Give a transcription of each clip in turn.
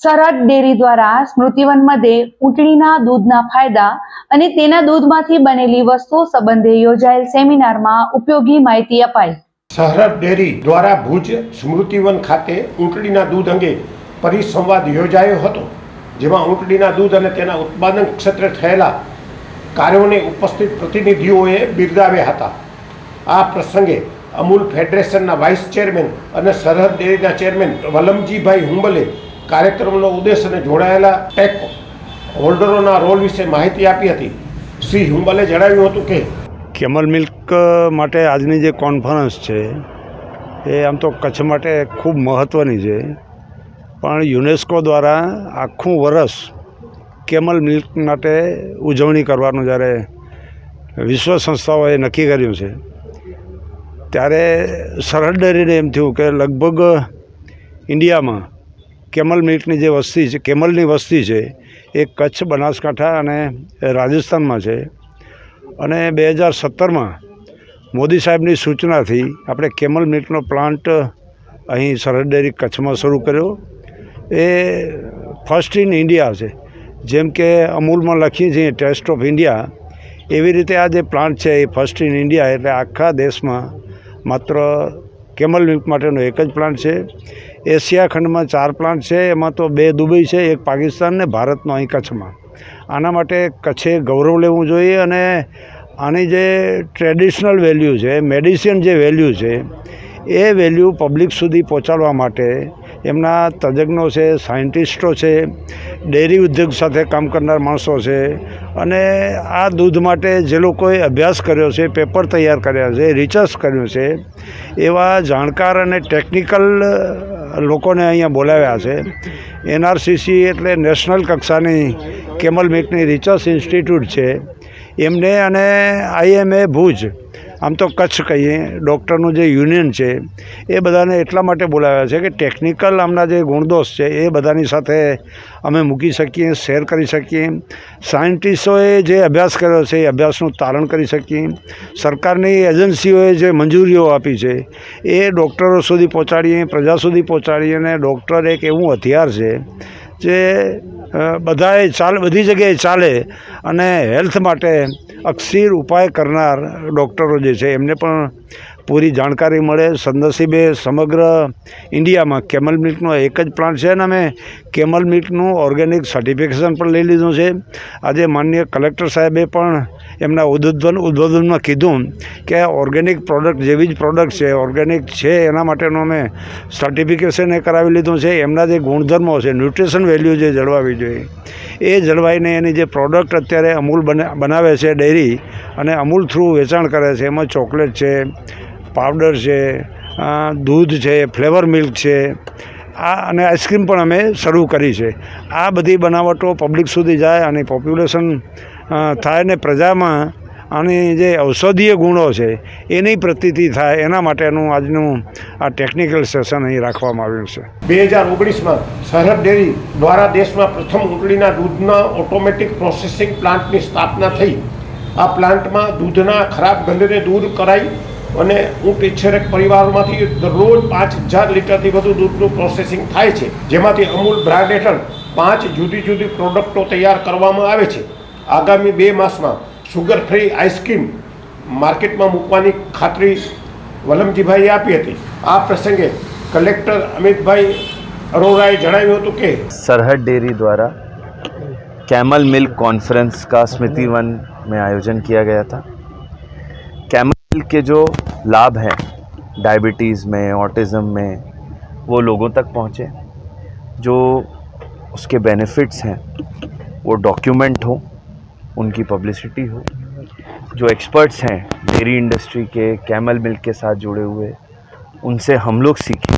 Sarhad dairy દ્વારા સ્મૃતિવન મધ્યે ઊંટણીના દૂધના ફાયદા અને તેના દૂધમાંથી બનેલી વસ્તુઓ સંબંધે યોજાયેલ સેમિનારમાં ઉપયોગી માહિતી અપાઈ. સરહદ ડેરી દ્વારા ભુજ સ્મૃતિવન ખાતે ઊંટડીના દૂધ અંગે પરિસંવાદ યોજાયો હતો, જેમાં ઊંટડીના દૂધ અને તેના ઉત્પાદન ક્ષેત્રે થયેલા કાર્યોને ઉપસ્થિત પ્રતિનિધિઓએ બિરદાવ્યા હતા. આ પ્રસંગે અમૂલ ફેડરેશનના વાઇસ ચેરમેન અને સરહદ ડેરીના ચેરમેન વલમજીભાઈ હુંબલે કાર્યક્રમનો ઉદ્દેશ અને જોડાયેલા ટેક હોલ્ડરોના રોલ વિશે માહિતી આપી હતી. શ્રી હુંબલે જણાવ્યું હતું કે, કેમલ મિલ્ક માટે આજની જે કોન્ફરન્સ છે, એ આમ તો કચ્છ માટે ખૂબ મહત્ત્વની છે. પણ યુનેસ્કો દ્વારા આખું વરસ કેમલ મિલ્ક માટે ઉજવણી કરવાનું જ્યારે વિશ્વ સંસ્થાઓએ નક્કી કર્યું છે, ત્યારે સરહદ ડેરીને એમ થયું કે લગભગ ઇન્ડિયામાં કેમલ મિલ્કની જે વસ્તી છે, કેમલની વસ્તી છે, એ કચ્છ બનાસકાંઠા અને રાજસ્થાનમાં છે. અને બે હજાર સત્તરમાં મોદી સાહેબની સૂચનાથી આપણે કેમલ મિલ્કનો પ્લાન્ટ અહીં સરહદ ડેરી કચ્છમાં શરૂ કર્યો. એ ફર્સ્ટ ઇન ઇન્ડિયા છે. જેમ કે અમૂલમાં લખીએ છીએ, ટેસ્ટ ઓફ ઇન્ડિયા. એવી રીતે આ જે પ્લાન્ટ છે, એ ફર્સ્ટ ઇન ઇન્ડિયા, એટલે આખા દેશમાં માત્ર કેમલ મિલ્ક માટેનો એક જ પ્લાન્ટ છે. એશિયા ખંડમાં ચાર પ્લાન્ટ છે, એમાં તો બે દુબઈ છે, એક પાકિસ્તાન ને ભારતનો અહીં કચ્છમાં. આના માટે કચ્છે ગૌરવ લેવું જોઈએ અને આની જે ટ્રેડિશનલ વેલ્યુ છે મેડિસિન જે વેલ્યુ છે, એ વેલ્યુ પબ્લિક સુધી પહોંચાડવા માટે એમના તજજ્ઞો છે સાયન્ટિસ્ટો છે ડેરી ઉદ્યોગ સાથે કામ કરનાર માણસો છે અને આ દૂધ માટે જે લોકોએ અભ્યાસ કર્યો છે પેપર તૈયાર કર્યા છે રિસર્ચ કર્યું છે, એવા જાણકાર અને ટેકનિકલ લોકોને અહીંયા બોલાવ્યા છે. એનઆરસીસી એટલે નેશનલ કક્ષાની કેમલ મેકની રિસર્ચ ઇન્સ્ટિટ્યૂટ છે. એમને અને આઈએમએ ભુજ આમ તો કચ્છ કહીએ, ડૉક્ટરનું જે યુનિયન છે, એ બધાને એટલા માટે બોલાવ્યા છે કે ટેકનિકલ આમના જે ગુણદોષ છે, એ બધાની સાથે અમે મૂકી શકીએ, શેર કરી શકીએ. સાયન્ટિસ્ટોએ જે અભ્યાસ કર્યો છે, એ અભ્યાસનું તારણ કરી શકીએ. સરકારની એજન્સીઓએ જે મંજૂરીઓ આપી છે, એ ડૉક્ટરો સુધી પહોંચાડીએ, પ્રજા સુધી પહોંચાડીએ અને ડૉક્ટર એક એવું હથિયાર છે, જે બધાએ ચાલ, બધી જગ્યાએ ચાલે અને હેલ્થ માટે અક્ષીર ઉપાય કરનાર ડૉક્ટરો જે છે એમને પણ પૂરી જાણકારી મળે. સદનસીબે સમગ્ર ઇન્ડિયામાં કેમલ મિલ્કનો એક જ પ્લાન્ટ છે અને અમે કેમલ મિલ્કનું ઓર્ગેનિક સર્ટિફિકેશન પણ લઈ લીધું છે. આજે માનનીય કલેક્ટર સાહેબે પણ એમના ઉદ્બોધન ઉદ્બોધનમાં કીધું કે ઓર્ગેનિક પ્રોડક્ટ જેવી જ પ્રોડક્ટ છે, ઓર્ગેનિક છે એના માટેનું અમે સર્ટિફિકેશન એ કરાવી લીધું છે. એમના જે ગુણધર્મો છે, ન્યુટ્રિશન વેલ્યુ જે જળવાવી જોઈએ, એ જળવાઈને એની જે પ્રોડક્ટ અત્યારે અમૂલ બને, બનાવે છે ડેરી અને અમૂલ થ્રુ વેચાણ કરે છે. એમાં ચોકલેટ છે પાવડર છે દૂધ છે, ફ્લેવર મિલ્ક છે, આ અને આઈસ્ક્રીમ પણ અમે શરૂ કરી છે. આ બધી બનાવટો પબ્લિક સુધી જાય અને પોપ્યુલેશન થાય ને પ્રજામાં આની જે ઔષધીય ગુણો છે, એની પ્રતીતિ થાય, એના માટેનું આજનું આ ટેકનિકલ સેશન અહીં રાખવામાં આવ્યું છે. બે હજાર ઓગણીસમાં સરહદ ડેરી દ્વારા દેશમાં પ્રથમ ઊંટડીના દૂધના ઓટોમેટિક પ્રોસેસિંગ પ્લાન્ટની સ્થાપના થઈ. આ પ્લાન્ટમાં દૂધના ખરાબ ગંધને દૂર કરાઈ અને ઊંટ ઇચ્છેરક પરિવારોમાંથી દરરોજ પાંચ હજાર લીટરથી વધુ દૂધનું પ્રોસેસિંગ થાય છે જેમાંથી અમૂલ બ્રાન્ડ હેઠળ પાંચ જુદી જુદી પ્રોડક્ટો તૈયાર કરવામાં આવે છે આગામી બે માસમાં સુગર ફ્રી આઈસ્ક્રીમ માર્કેટમાં મૂકવાની ખાતરી વલમજીભાઈએ આપી હતી આ પ્રસંગે કલેક્ટર અમિતભાઈ અરોરાએ જણાવ્યું હતું કે सरहद डेयरी द्वारा कैमल मिल्क कॉन्फ्रेंस का स्मृति वन में आयोजन किया गया था कैमल मिल्क के जो लाभ हैं डायबिटीज़ में, ऑटिज़म में, वो लोगों तक पहुँचे। जो उसके बेनिफिट्स हैं, वो डॉक्यूमेंट हो, उनकी पब्लिसिटी हो। जो एक्सपर्ट्स हैं, डेयरी इंडस्ट्री के, कैमल मिल्क के साथ जुड़े हुए, उनसे हम लोग सीखें।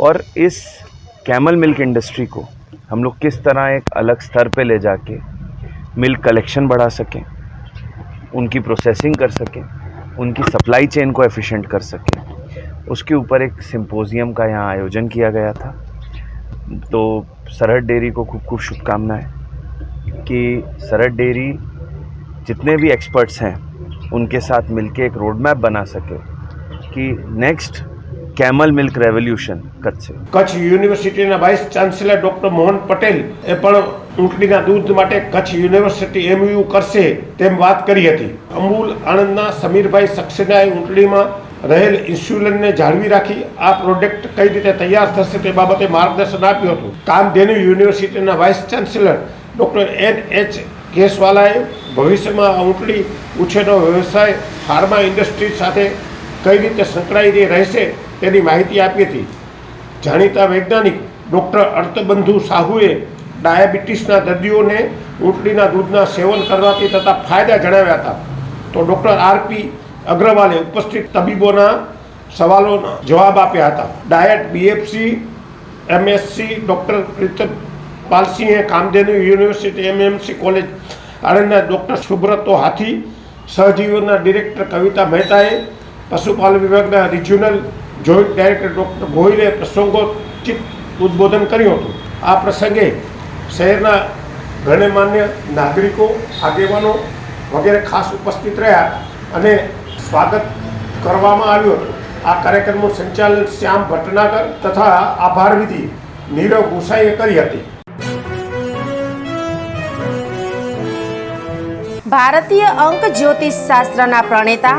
और इस कैमल मिल्क इंडस्ट्री को हम लोग किस तरह एक अलग स्तर पे ले जाके मिल्क कलेक्शन बढ़ा सकें, उनकी प्रोसेसिंग कर सकें उनकी सप्लाई चेन को एफिशिएंट कर सकें। उसके ऊपर एक सिंपोजियम का यहाँ आयोजन किया गया था। तो सरहद डेयरी को खूब खूब शुभकामनाएँ कि सरहद डेयरी जितने भी एक्सपर्ट्स हैं, उनके साथ मिलके एक रोड मैप बना सके कि next camel milk revolution, Kutch. Kutch યુનિવર્સિટીના vice chancellor doctor Mohan Patel એ પણ ઊંટડીના દૂધ માટે કચ્છ યુનિવર્સિટી એમયુ કરશે તેમ વાત કરી હતી. અમૂલ આણંદના સમીરભાઈ સક્સેનાએ ઊંટડીમાં રહેલ ઇન્સ્યુલિનને જાળવી રાખી આ પ્રોડક્ટ કઈ રીતે તૈયાર થશે તે બાબતે માર્ગદર્શન આપ્યું હતું. કામધેનુ યુનિવર્સિટીના vice chancellor doctor N H કેસવાલાએ ભવિષ્યમાં આ ઊંટડી ઉછેરનો વ્યવસાય ફાર્મા ઇન્ડસ્ટ્રી સાથે કઈ રીતે સંકળાયેલી રહેશે તેની માહિતી આપી હતી. જાણીતા વૈજ્ઞાનિક ડૉક્ટર અર્થબંધુ સાહુએ ડાયાબિટીસના દર્દીઓને ઊંટડીના દૂધના સેવન કરવાથી થતા ફાયદા જણાવ્યા હતા. તો ડૉક્ટર આરપી અગ્રવાલે ઉપસ્થિત તબીબોના સવાલોના જવાબ આપ્યા હતા. Diet BFC MSc doctor Pritam પાલસિંહે Kamdhenu university MMC college, આણંદના ડૉક્ટર સુબ્રતો હાથી, સહજીવનના ડિરેક્ટર કવિતા મહેતાએ, પશુપાલન વિભાગના રિજિયોનલ જોઈન્ટ ડાયરેક્ટર ડૉક્ટર ગોહિલે પ્રસંગોચિત ઉદ્બોધન કર્યું હતું. આ પ્રસંગે શહેરના ગણમાન્ય નાગરિકો, આગેવાનો વગેરે ખાસ ઉપસ્થિત રહ્યા અને સ્વાગત કરવામાં આવ્યું હતું. આ કાર્યક્રમનું સંચાલન શ્યામ ભટનાગર તથા આભાર વિધિ નીરવ ગુસાઈએ કરી હતી. ભારતીય અંક જ્યોતિષ શાસ્ત્રના પ્રણેતા